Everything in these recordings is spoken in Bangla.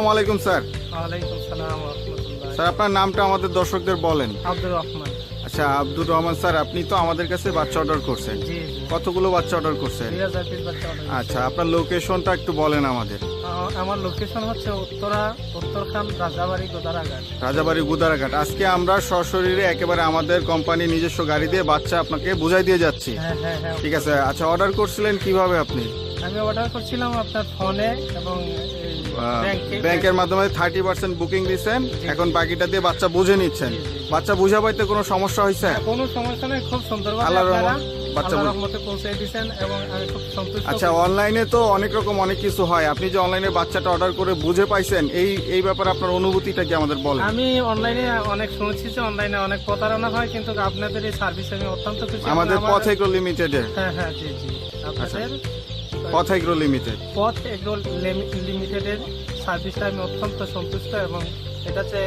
আসসালামু আলাইকুম স্যার। ওয়ালাইকুম সালাম স্যার আপনার নামটা আমাদের দর্শকদের বলেন। আব্দুর রহমান। আচ্ছা আব্দুর রহমান স্যার আপনি তো আমাদের কাছে বাচ্চা অর্ডার করছেন। কতগুলো বাচ্চা অর্ডার করছেন? আচ্ছা আপনার লোকেশনটা একটু বলেন আমাদের। আমার লোকেশন হচ্ছে উত্তরা উত্তরখান রাজাবাড়ি গোদারাঘাট। রাজাবাড়ি গুদারাঘাট। আজকে আমরা সশরীরে একেবারে আমাদের কোম্পানি নিজস্ব গাড়ি দিয়ে বাচ্চা আপনাকে বুঝাই দিয়ে যাচ্ছি। হ্যাঁ হ্যাঁ হ্যাঁ। ঠিক আছে আচ্ছা অর্ডার করছিলেন কীভাবে আপনি? আমি অর্ডার করছিলাম আপনার ফোনে এবং ব্যাংকের মাধ্যমে থার্টি পার্সেন্ট বুকিং দিচ্ছেন। এখন বাকিটা দিয়ে বাচ্চা বুঝে নিচ্ছেন। বাচ্চা বুঝা পাইতে কোনো সমস্যা হয়েছে হ্যাঁ, কোনো সমস্যা নেই খুব সুন্দর বাচ্চা রহমতে পৌঁছে দিয়েছেন এবং আমি খুব সন্তুষ্ট আচ্ছা অনলাইনে তো অনেক রকম অনেক কিছু হয়। আপনি যে অনলাইনে বাচ্চাটা অর্ডার করে বুঝে পাইছেন এই এই ব্যাপারে আপনার অনুভূতিটা কি আমাদের বলেন? আমি অনলাইনে অনেক শুনেছি যে অনলাইনে অনেক প্রতারণা হয় কিন্তু আপনাদের এই সার্ভিস আমি অত্যন্ত খুশি। আমাদের পথ এগ্রো লিমিটেডে হ্যাঁ হ্যাঁ জি জি। আপনাদের Poth agro limited. Poth agro লিমিটেডের সার্ভিসটা আমি অত্যন্ত সন্তুষ্ট এবং এটা হচ্ছে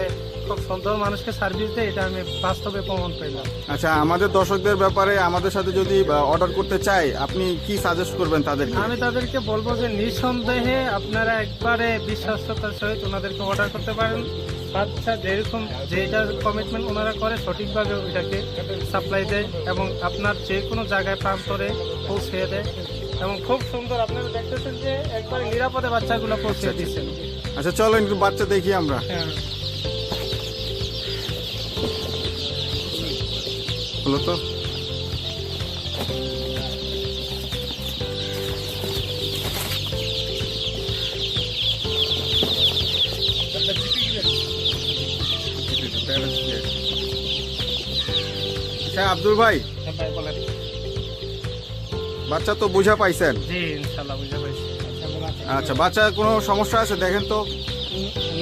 খুব সুন্দর মানুষকে সার্ভিস দেয় এটা আমি বাস্তবে প্রমাণ পেলাম। আচ্ছা আমাদের দর্শকদের ব্যাপারে আমাদের সাথে যদি অর্ডার করতে চাই আপনি কি সাজেস্ট করবেন তাদেরকে? আমি তাদেরকে বলব যে নিঃসন্দেহে আপনারা একবারে বিশ্বাসতার সহিত ওনাদেরকে অর্ডার করতে পারেন। বাচ্চা যেরকম যেটা কমিটমেন্ট ওনারা করে সঠিকভাবে ওইটাকে সাপ্লাই দেয় এবং আপনার যে কোনো জায়গায় প্রান্তরে পৌঁছে দেয়। এবং খুব সুন্দর আপনারা দেখতেছেন যে একবারে নিরাপদে বাচ্চাগুলো পৌঁছে দিচ্ছেন আচ্ছা চলো একটু বাচ্চা দেখি আমরা। হ্যাঁ। হলো তো। আচ্ছা আব্দুল ভাই। হ্যাঁ বলেন বাচ্চা তো বুঝা পাইছেন। জি পারছি আচ্ছা বাচ্চা কোনো সমস্যা আছে? দেখেন তো।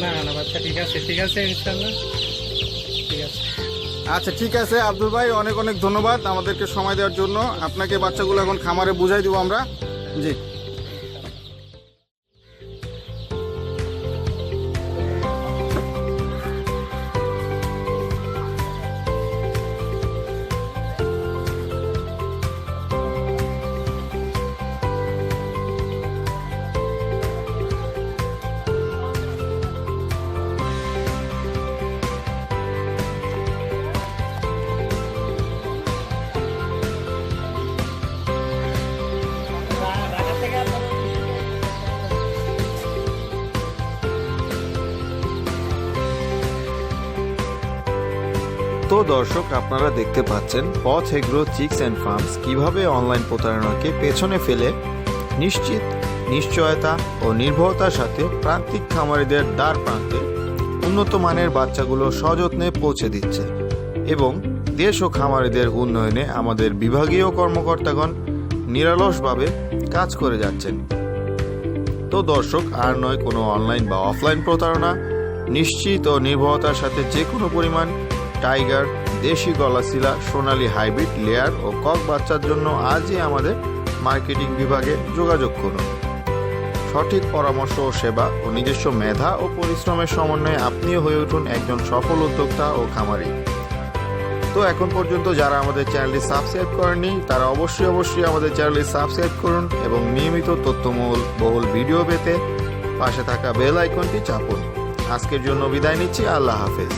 না না বাচ্চা ঠিক আছে ঠিক আছে ইনশাল্লাহ আচ্ছা ঠিক আছে, আব্দুল ভাই, অনেক অনেক ধন্যবাদ আমাদেরকে সময় দেওয়ার জন্য। আপনাকে বাচ্চাগুলো এখন খামারে বুঝাই দিব আমরা। জি। তো দর্শক, আপনারা দেখতে পাচ্ছেন Poth agro chicks and farms কীভাবে অনলাইন প্রতারণাকে পেছনে ফেলে। নিশ্চিত, নিশ্চয়তা ও নির্ভরতার সাথে প্রান্তিক খামারিদের দ্বার প্রান্তে উন্নত মানের বাচ্চাগুলো সযত্নে পৌঁছে দিচ্ছে এবং দেশ ও খামারিদের উন্নয়নে আমাদের বিভাগীয় কর্মকর্তাগণ নিরলসভাবে কাজ করে যাচ্ছেন। তো দর্শক, আর নয় কোনো অনলাইন বা অফলাইন প্রতারণা। নিশ্চিত ও নির্ভরতার সাথে যে কোনো পরিমাণ টাইগার, দেশি গলাশিলা, সোনালী হাইব্রিড, লেয়ার ও কক বাচ্চার জন্য আজই আমাদের মার্কেটিং বিভাগে যোগাযোগ করুন। সঠিক পরামর্শ ও সেবা ও নিজস্ব মেধা ও পরিশ্রমের সমন্বয়ে আপনিও হয়ে উঠুন একজন সফল উদ্যোক্তা ও খামারি। তো এখন পর্যন্ত যারা আমাদের চ্যানেলটি সাবস্ক্রাইব করেননি, তারা অবশ্যই অবশ্যই আমাদের চ্যানেলটি সাবস্ক্রাইব করুন এবং নিয়মিত তথ্যমূল বহুল ভিডিও পেতে পাশে থাকা বেল আইকনটি চাপুন। আজকের জন্য বিদায় নিচ্ছি, আল্লাহ হাফেজ।